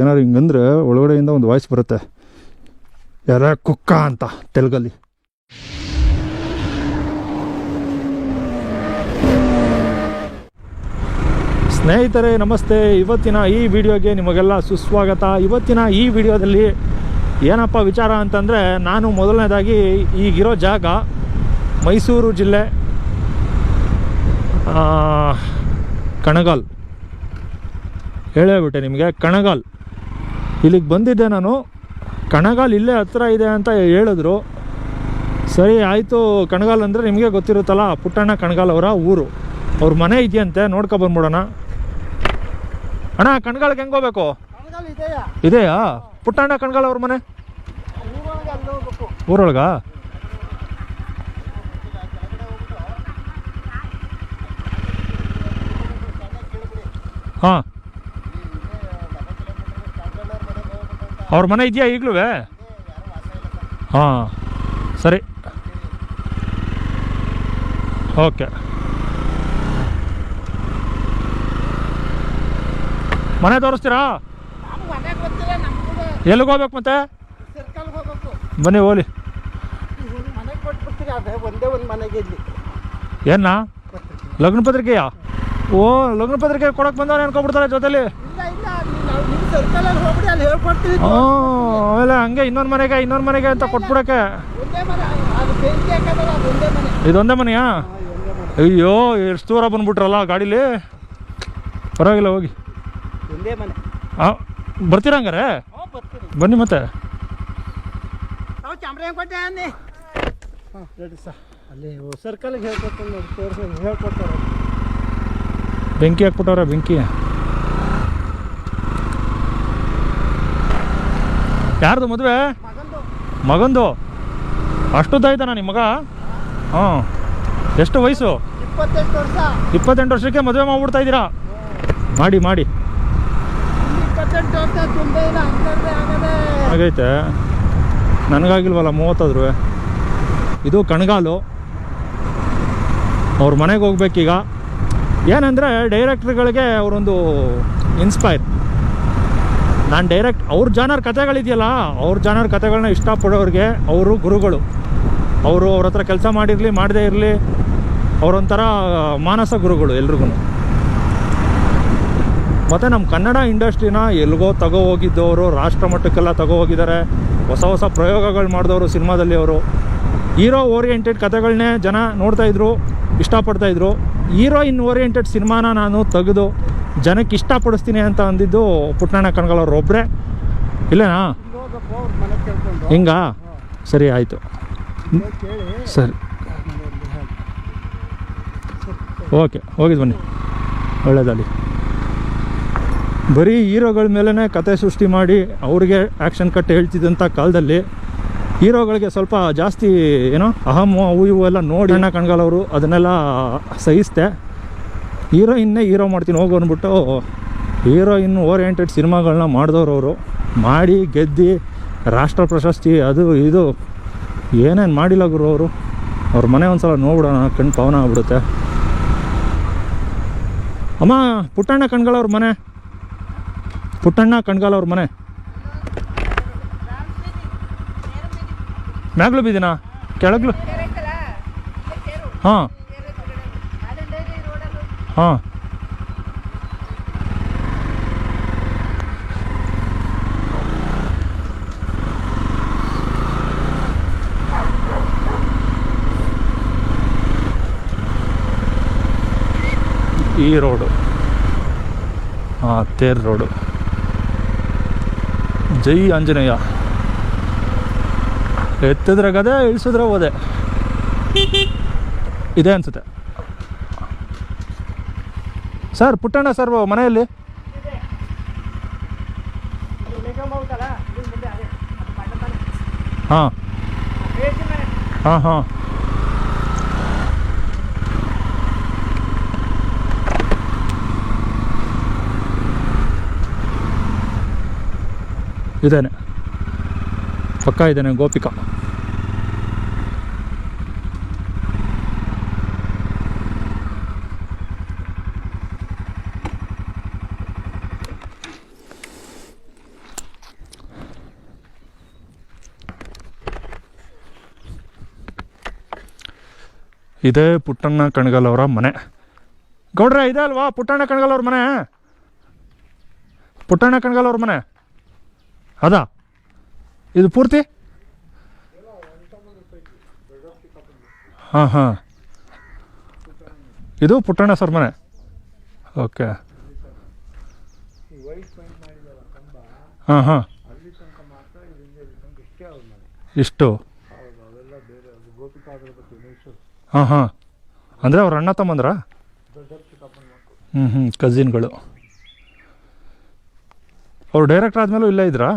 ಏನಾರು ಹಿಂಗಂದ್ರೆ ಒಳಗಡೆಯಿಂದ ಒಂದು ವಾಯ್ಸ್ ಬರುತ್ತೆ. ಯಾರ ಕುಕ್ಕ ಅಂತ ತೆಲುಗಲ್ಲಿ. ಸ್ನೇಹಿತರೆ, ನಮಸ್ತೆ. ಇವತ್ತಿನ ಈ ವಿಡಿಯೋಗೆ ನಿಮಗೆಲ್ಲ ಸುಸ್ವಾಗತ. ಇವತ್ತಿನ ಈ ವಿಡಿಯೋದಲ್ಲಿ ಏನಪ್ಪ ವಿಚಾರ ಅಂತಂದರೆ, ನಾನು ಮೊದಲನೇದಾಗಿ ಈಗಿರೋ ಜಾಗ ಮೈಸೂರು ಜಿಲ್ಲೆ ಕಣಗಾಲ್. ಹೇಳೇಬಿಟ್ಟೆ ನಿಮಗೆ, ಕಣಗಾಲ್. ಇಲ್ಲಿಗೆ ಬಂದಿದ್ದೆ ನಾನು. ಕಣಗಾಲ್ ಇಲ್ಲೇ ಹತ್ರ ಇದೆ ಅಂತ ಹೇಳಿದ್ರು. ಸರಿ ಆಯಿತು ಕಣಗಾಲ್ ಅಂದರೆ ನಿಮಗೆ ಗೊತ್ತಿರುತ್ತಲ್ಲ ಪುಟ್ಟಣ್ಣ ಕಣಗಾಲ್ ಅವರ ಊರು. ಅವ್ರ ಮನೆ ಇದೆಯಂತೆ ನೋಡ್ಕೊ ಬಂದ್ಬಿಡೋಣ. ಅಣ್ಣ ಕಣ್ಗಾಲ್ಗೆ ಹೆಂಗೆ ಹೋಗ್ಬೇಕು? ಇದೆಯಾ? ಪುಟ್ಟಣ್ಣ ಕಣ್ಗಾಲ್ ಅವ್ರ ಮನೆ? ಊರೊಳಗ? ಹಾಂ. ಅವ್ರ ಮನೆ ಇದೆಯಾ ಈಗಲೂ ಹಾಂ, ಸರಿ. ಓಕೆ. ಮನೆ ತೋರಿಸ್ತೀರಾ? ಎಲ್ಲಿಗೆ ಹೋಗ್ಬೇಕು ಮತ್ತೆ? ಬನ್ನಿ ಹೋಲಿ ಏನ ಲಗ್ನ ಪತ್ರಿಕೆಯಾ? ಓ, ಲಗ್ನ ಪತ್ರಿಕೆ ಕೊಡಕ್ಕೆ ಬಂದವ್ರು ಅನ್ಕೊಬಿಡ್ತಾರೆ ಜೊತೆಲಿ ಇಲ್ಲ ಇಲ್ಲ ನಾವು ನಿಮ್ಮ ಸರ್ಕಲಲ್ಲಿ ಹೋಗ್ಬಿಡಿ ಅಲ್ಲಿ ಹೇಳ್ಕೊಡ್ತೀವಿ ಹ್ಞೂ ಆಮೇಲೆ ಹಂಗೆ ಇನ್ನೊಂದು ಮನೆಗೆ ಇನ್ನೊಂದು ಮನೆಗೆ ಅಂತ ಕೊಟ್ಬಿಡಕ್ಕೆ. ಒಂದೇ ಮನೆ ಅದು ಬೆಂಕಿ ಹಾಕೋದಲ್ಲ ಅದು ಒಂದೇ ಮನೆ. ಇದೊಂದೇ ಮನೆಯಾ? ಅಯ್ಯೋ ಎಷ್ಟು ದೂರ ಬಂದ್ಬಿಟ್ರಲ್ಲ ಗಾಡಿಲಿ? ಪರವಾಗಿಲ್ಲ ಹೋಗಿ. ಒಂದೇ ಮನೆ. ಹಾಂ ಬರ್ತೀರಾ ಹಂಗಾರೆ? ಬರ್ತೀನಿ. ಬನ್ನಿ ಮತ್ತೆ. ನಾವು ಚಾಮ್ರಾಯನ್ ಕೊಟ್ಟೆ ಅನ್ನಿ ಹಾಂ ರೆಡಿ ಸರ್ ಅಲ್ಲಿ ಸರ್ಕಲ್ಗೆ ಹೇಳ್ಕೊಡ್ತೀನಿ ನೋಡಿ ತೋರಿಸಿ ಹೇಳ್ಕೊಡ್ತಾರೆ. ಬೆಂಕಿ ಹಾಕ್ಬಿಟ್ಟವ್ರ ಬೆಂಕಿ. ಯಾರ್ದು ಮದುವೆ? ಮಗಂದು. ಅಷ್ಟುದ್ದಾಯ್ತಾನ ನಿಮ್ಮ ಮಗ? ಹ್ಞೂ ಎಷ್ಟು ವಯಸ್ಸು? ಇಪ್ಪತ್ತೆಂಟು ವರ್ಷ. ಇಪ್ಪತ್ತೆಂಟು ವರ್ಷಕ್ಕೆ ಮದುವೆ ಮಾಡ್ಬಿಡ್ತಾ ಇದ್ದೀರಾ? ಮಾಡಿ ಮಾಡಿ. ಹಾಗೈತೆ. ನನಗಾಗಿಲ್ವಲ್ಲ ಮೂವತ್ತಾದ್ರು. ಇದು ಕಣಗಾಲು. ಅವ್ರ ಮನೆಗೆ ಹೋಗ್ಬೇಕೀಗ. ಏನಂದರೆ ಡೈರೆಕ್ಟ್ರ್ಗಳಿಗೆ ಅವರೊಂದು ಇನ್ಸ್ಪೈರ್ ನಾನು ಡೈರೆಕ್ಟ್ ಅವ್ರ ಜಾನರ್ ಕಥೆಗಳಿದೆಯಲ್ಲ, ಅವ್ರ ಜಾನರ್ ಕಥೆಗಳನ್ನ ಇಷ್ಟಪಡೋರಿಗೆ ಅವರು ಗುರುಗಳು. ಅವರು ಅವ್ರ ಹತ್ರ ಕೆಲಸ ಮಾಡಿರಲಿ, ಮಾಡದೇ ಇರಲಿ, ಅವರೊಂಥರ ಮಾನಸ ಗುರುಗಳು ಎಲ್ರಿಗೂ ಮತ್ತು ನಮ್ಮ ಕನ್ನಡ ಇಂಡಸ್ಟ್ರಿನ ಎಲ್ಗೋ ತಗೋ ಹೋಗಿದ್ದವರು, ರಾಷ್ಟ್ರ ಮಟ್ಟಕ್ಕೆಲ್ಲ ತಗೋ ಹೋಗಿದ್ದಾರೆ. ಹೊಸ ಹೊಸ ಪ್ರಯೋಗಗಳು ಮಾಡಿದವರು ಸಿನಿಮಾದಲ್ಲಿ ಅವರು. ಹೀರೋ ಓರಿಯೆಂಟೆಡ್ ಕಥೆಗಳನ್ನೇ ಜನ ನೋಡ್ತಾಯಿದ್ರು ಇಷ್ಟಪಡ್ತಾಯಿದ್ರು ಹೀರೋಯಿನ್ ಓರಿಯೆಂಟೆಡ್ ಸಿನಿಮಾನ ನಾನು ತೆಗೆದು ಜನಕ್ಕೆ ಇಷ್ಟಪಡಿಸ್ತೀನಿ ಅಂತ ಅಂದಿದ್ದು ಪುಟ್ಟಣ್ಣ ಕಣಗಾಲ್ ಅವ್ರು ಒಬ್ಬರೇ ಇಲ್ಲೇನಾ? ಹಿಂಗಾ? ಸರಿ, ಆಯಿತು. ಸರಿ. ಓಕೆ ಹೋಗಿದ್ದು ಬನ್ನಿ. ಒಳ್ಳೇದಲ್ಲಿ ಬರೀ ಹೀರೋಗಳ ಮೇಲೇ ಕತೆ ಸೃಷ್ಟಿ ಮಾಡಿ ಅವ್ರಿಗೆ ಆ್ಯಕ್ಷನ್ ಕಟ್ ಹೇಳ್ತಿದ್ದಂಥ ಕಾಲದಲ್ಲಿ ಹೀರೋಗಳಿಗೆ ಸ್ವಲ್ಪ ಜಾಸ್ತಿ, ಏನೋ ಅಹಂ, ಅವು ಇವು ಎಲ್ಲ ನೋಡಿ ಅಣ್ಣ ಕಣ್ಗಾಲವರು ಅದನ್ನೆಲ್ಲ ಸಹಿಸ್ತೆ. ಹೀರೋಯಿನ್ನೇ ಹೀರೋ ಮಾಡ್ತೀನಿ ಹೋಗು ಅಂದ್ಬಿಟ್ಟು ಹೀರೋಯಿನ್ ಓರಿಯೆಂಟೆಡ್ ಸಿನಿಮಾಗಳನ್ನ ಮಾಡಿದವ್ರು ಅವರು. ಮಾಡಿ ಗೆದ್ದು ರಾಷ್ಟ್ರ ಪ್ರಶಸ್ತಿ ಅದು ಇದು. ಏನೇನು ಮಾಡಿಲ್ಲ ಗುರು ಅವರು. ಅವ್ರ ಮನೆ ಒಂದು ಸಲ ನೋಡ್ಬಿಡೋಣ ಕಣ್ಣು ಪವನ ಆಗ್ಬಿಡುತ್ತೆ. ಅಮ್ಮ ಪುಟ್ಟಣ್ಣ ಕಣ್ಗಾಲ್ ಅವ್ರ ಮನೆ. ಪುಟ್ಟಣ್ಣ ಕಣ್ಗಾಲವ್ರ ಅವ್ರ ಮನೆ. ಮ್ಯಾಗ್ಲು ಬಿದ್ದೀನಾ ಕೆಳಗ್ಲು ಹಾಂ. ಹಾಂ. ಈ ರೋಡು. ಹಾಂ ತೇರ್ ರೋಡು. ಜೈ ಆಂಜನೇಯ. ಎತ್ತಿದ್ರೆ ಗದೆ ಇಳಿಸಿದ್ರೆ ಹೋದೆ ಇದೆ ಅನ್ಸುತ್ತೆ. ಸರ್ ಪುಟ್ಟಣ್ಣ ಸರ್ ಮನೆಯಲ್ಲಿ. ಹಾಂ. ಹಾಂ ಹಾಂ ಇದ್ದಾನೆ ಪಕ್ಕ ಇದ್ದಾನೆ ಗೋಪಿಕಾ ಇದೇ ಪುಟ್ಟಣ್ಣ ಕಣಗಲ್ ಅವರ ಮನೆ. ಗೌಡ್ರೆ, ಇದೆ ಅಲ್ವಾ? ಪುಟ್ಟಣ್ಣ ಕಣಗಲ್ ಅವ್ರ ಮನೆ? ಪುಟ್ಟಣ್ಣ ಕಣಗಲ್ ಅವ್ರ ಮನೆ? ಅದಾ? ಇದು ಪೂರ್ತಿ? ಹಾಂ ಹಾಂ. ಇದು ಪುಟ್ಟಣ್ಣ ಸರ್ ಮನೆ. ಓಕೆ. ಹಾಂ ಹಾಂ. ಇಷ್ಟೇ? ಹಾಂ ಹಾಂ. ಅಂದರೆ ಅವ್ರ ಅಣ್ಣ ತಮ್ಮಂದ್ರ? ಹ್ಞೂ ಹ್ಞೂ ಕಸಿನ್ಗಳು ಅವ್ರು ಡೈರೆಕ್ಟ್ ಆದಮೇಲೂ ಇಲ್ಲೇ ಇದ್ರಾ?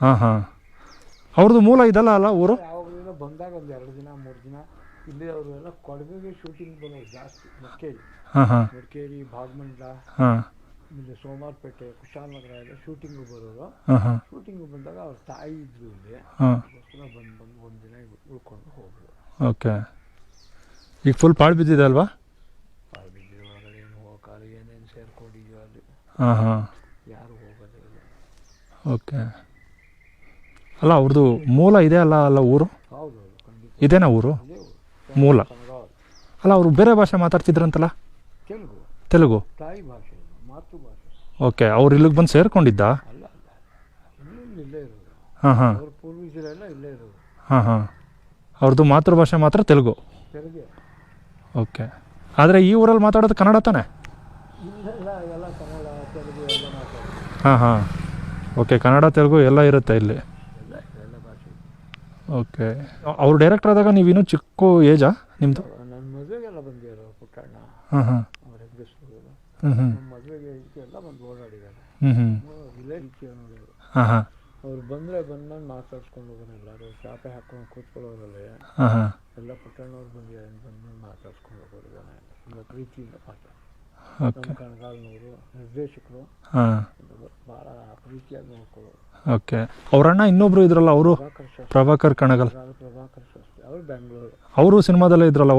ಹಾಂ ಹಾಂ. ಅವ್ರದ್ದು ಮೂಲ ಇದಲ್ಲ ಅಲ್ಲ ಊರು? ಯಾವಾಗಲಿಂದ ಬಂದಾಗ ಒಂದು ಎರಡು ದಿನ ಮೂರು ದಿನ ಇಲ್ಲಿ ಅವರು ಎಲ್ಲ ಕೊಡಗಿಗೆ ಶೂಟಿಂಗ್ ಬರೋರು ಜಾಸ್ತಿ ಮಡಿಕೇರಿ. ಹಾಂ ಹಾಂ. ಮಡಿಕೇರಿ ಭಾಗಮಂಡ್ಲ. ಹಾಂ. ಆಮೇಲೆ ಸೋಮವಾರಪೇಟೆ ಕುಶಾಲನಗರ ಶೂಟಿಂಗು ಬರೋರು. ಶೂಟಿಂಗು ಬಂದಾಗ ಅವ್ರ ತಾಯಿ ಇದ್ರು ಇಲ್ಲಿ. ಬಂದು ಬಂದು ಒಂದು ದಿನ ಉಳ್ಕೊಂಡು ಹೋದ್ರು. ಓಕೆ. ಈಗ ಫುಲ್ ಪಾಳು ಬಿದ್ದಿದೆ ಅಲ್ವಾ? ಬಿದ್ದಿರೋ ಒಳಗಡೆ ಏನು ಹೋಗಕ್ಕಾಗಲ್ಲ ಏನೇನು ಸೇರ್ಕೊಂಡಿದ್ಯೋ ಅಲ್ಲಿ. ಹಾಂ ಹಾಂ. ಯಾರು ಹೋಗೋದಿಲ್ಲ ಓಕೆ. ಅಲ್ಲ ಅವ್ರದ್ದು ಮೂಲ ಇದೆ ಅಲ್ಲ ಅಲ್ಲ ಊರು? ಹೌದು ಇದೇನಾ ಊರು. ಮೂಲ. ಅಲ್ಲ ಅವರು ಬೇರೆ ಭಾಷೆ ಮಾತಾಡ್ತಿದ್ರಂತಲ್ಲ? ತೆಲುಗು. ತೆಲುಗು. ತಾಯಿ ಭಾಷೆ. ಓಕೆ, ಅವ್ರು ಇಲ್ಲಿಗೆ ಬಂದು ಸೇರ್ಕೊಂಡಿದ್ದ? ಹಾಂ ಹಾಂ. ಹಾಂ ಹಾಂ. ಅವ್ರದ್ದು ಮಾತೃಭಾಷೆ ಮಾತ್ರ ತೆಲುಗು. ಓಕೆ. ಆದರೆ ಈ ಊರಲ್ಲಿ ಮಾತಾಡೋದು ಕನ್ನಡ ತಾನೆ? ಹಾಂ ಹಾಂ. ಓಕೆ, ಕನ್ನಡ, ತೆಲುಗು ಎಲ್ಲ ಇರುತ್ತೆ ಇಲ್ಲಿ. ಓಕೆ. ಅವ್ರು ಡೈರೆಕ್ಟರ್ ಆದಾಗ ನೀವು ಇನ್ನೂ ಚಿಕ್ಕ ಏಜಾ ನಿಮ್ಮದು ಪುಟ್ಟಣ್ಣ ಅವ್ರ ಹ್ಞೂ ನಮ್ಮ ಮದುವೆಗೆ ಎಲ್ಲ ಬಂದು ಓಡಾಡಿದ್ದಾರೆ. ಹಾಂ ಹಾಂ ಅವ್ರು ಬಂದರೆ ಬಂದ್ಮೇಲೆ ಮಾತಾಡ್ಸ್ಕೊಂಡು ಹೋಗೋರು ಎಲ್ಲರೂ. ಚಾಪೆ ಹಾಕೊಂಡು ಕೂತ್ಕೊಳ್ಳೋರಲ್ಲೇ ಎಲ್ಲ ಪುಟ್ಟಣ್ಣವ್ರು ಬಂದಿದ್ದಾರೆ ಬಂದ್ಮೇಲೆ ಮಾತಾಡ್ಸ್ಕೊಂಡು ಹೋಗೋರು ಜನ ಎಲ್ಲ ತುಂಬ ಪ್ರೀತಿಯಿಂದ ಓಕೆ. ನಮ್ಮ ಕಣಗಾಲ್ನವರು ನಿರ್ದೇಶಕರು. ಹಾಂ. ಭಾಳ ಪ್ರೀತಿಯಾಗಿ ನೋಡ್ಕೊಳ್ಳೋರು. ಓಕೆ. ಅವರಣ್ಣ ಇನ್ನೊಬ್ರು ಇದ್ರಲ್ಲ ಅವರು ಪ್ರಭಾಕರ್ ಕಣಗಲ್. ಪ್ರಭಾಕರ್ ಶಾಸ್ತ್ರಿ. ಅವರು ಬೆಂಗಳೂರು ಅವರು ಸಿನಿಮಾದಲ್ಲೇ ಇದ್ರಲ್ಲ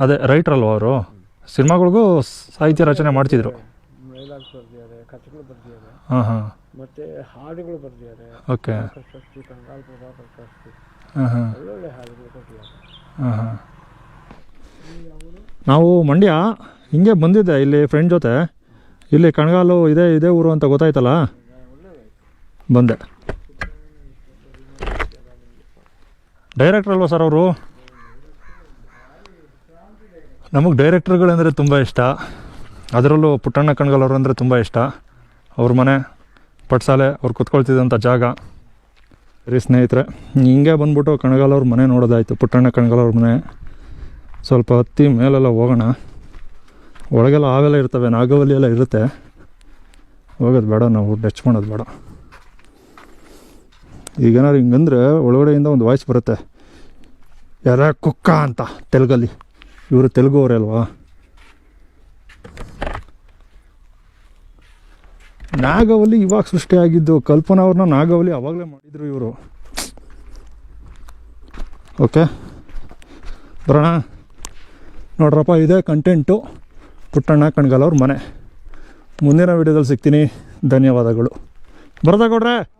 ಅದೇ ರೈಟರ್ ಅಲ್ವಾ ಅವರು? ಸಿನಿಮಾಗಳಿಗೂ ಸಾಹಿತ್ಯ ರಚನೆ ಮಾಡ್ತಿದ್ರು. ಹಾಂ ಹಾಂ. ಮತ್ತೆ ಹಾಡುಗಳು ಬರ್ದಿದ್ದಾರೆ ನಾವು ಮಂಡ್ಯ ಹಿಂಗೆ ಬಂದಿದ್ದೆ ಇಲ್ಲಿ ಫ್ರೆಂಡ್ ಜೊತೆ. ಇಲ್ಲಿ ಕಣಗಾಲು ಇದೇ ಇದೇ ಊರು ಅಂತ ಗೊತ್ತಾಯ್ತಲ್ಲ? ಬಂದೆ. ಡೈರೆಕ್ಟ್ರ್ ಅಲ್ವಾ ಸರ್ ಅವರು? ನಮಗೆ ಡೈರೆಕ್ಟ್ರುಗಳಂದರೆ ತುಂಬ ಇಷ್ಟ. ಅದರಲ್ಲೂ ಪುಟ್ಟಣ್ಣ ಕಣ್ಗಲ್ ಅವರು ಅಂದರೆ ತುಂಬ ಇಷ್ಟ. ಅವ್ರ ಮನೆ, ಪಟ್ಸಾಲೆ, ಅವ್ರು ಕುತ್ಕೊಳ್ತಿದ್ದಂಥ ಜಾಗ. ರೀ ಸ್ನೇಹಿತರೆ, ಹಿಂಗೆ ಬಂದ್ಬಿಟ್ಟು ಕಣಗಾಲ್ ಅವ್ರ ಮನೆ ನೋಡೋದಾಯಿತು, ಪುಟ್ಟಣ್ಣ ಕಣಗಾಲ್ ಅವ್ರ ಮನೆ. ಸ್ವಲ್ಪ ಹತ್ತಿ ಮೇಲೆಲ್ಲ ಹೋಗೋಣ. ಒಳಗೆಲ್ಲ ಆವೆಲ್ಲ ಇರ್ತವೆ, ನಾಗವಲ್ಲಿ ಎಲ್ಲ ಇರುತ್ತೆ. ಹೋಗೋದು ಬೇಡ, ನಾವು ಟಚ್ ಮಾಡೋದು ಬೇಡ. ಈಗೇನಾದ್ರು ಹಿಂಗಂದ್ರೆ ಒಳಗಡೆಯಿಂದ ಒಂದು ವಾಯ್ಸ್ ಬರುತ್ತೆ. ಯಾರ ಕುಕ್ಕ ಅಂತ ತೆಲುಗಲ್ಲಿ. ಇವರು ತೆಲುಗು ಅವರೇ ಅಲ್ವಾ? ನಾಗವಲ್ಲಿ ಇವಾಗ ಸೃಷ್ಟಿಯಾಗಿದ್ದು ಕಲ್ಪನಾ ಅವ್ರನ್ನ ನಾಗವಲ್ಲಿ ಅವಾಗಲೇ ಮಾಡಿದ್ರು ಇವರು. ಓಕೆ? ಬರೋಣ. ನೋಡ್ರಪ್ಪ, ಇದೇ ಕಂಟೆಂಟು ಪುಟ್ಟಣ್ಣ, ಕಣ್ಗಾಲ್ ಅವ್ರ ಮನೆ. ಮುಂದಿನ ವಿಡಿಯೋದಲ್ಲಿ ಸಿಗ್ತೀನಿ. ಧನ್ಯವಾದಗಳು. ಬರ್ತಾ ಕೊಡ್ರೆ